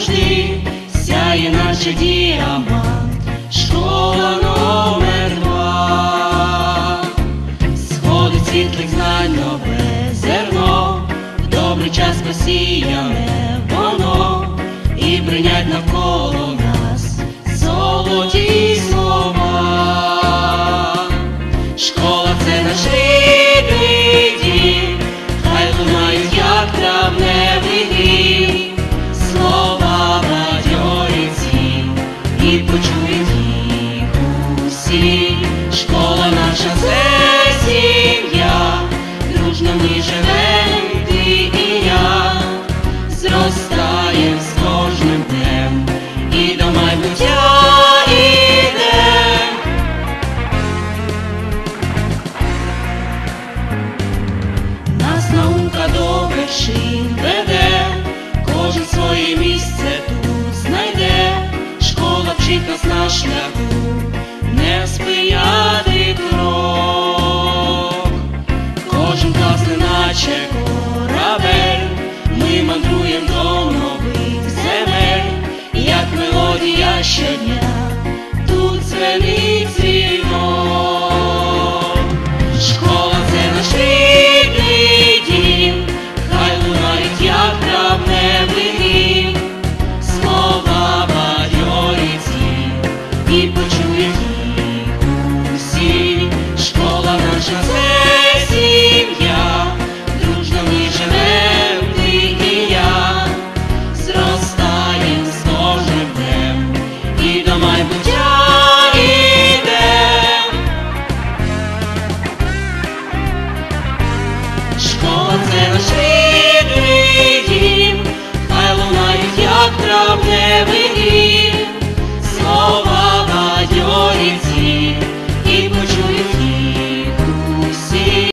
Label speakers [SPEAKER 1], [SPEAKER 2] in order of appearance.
[SPEAKER 1] завжди сяє наче діамант, школа номер два, сходить світлих знань нове зерно, в добрий час посіяне воно. І бринять навколо нас золоті слова, школа це наш рідний дім. І почують їх усі. Школа наша це сім'я, дружно ми живем, ти і я, зростаєм з кожним днем, і до майбуття. Нас наука до вершин chegou. Школа це наш дім, хай лунають, як травневий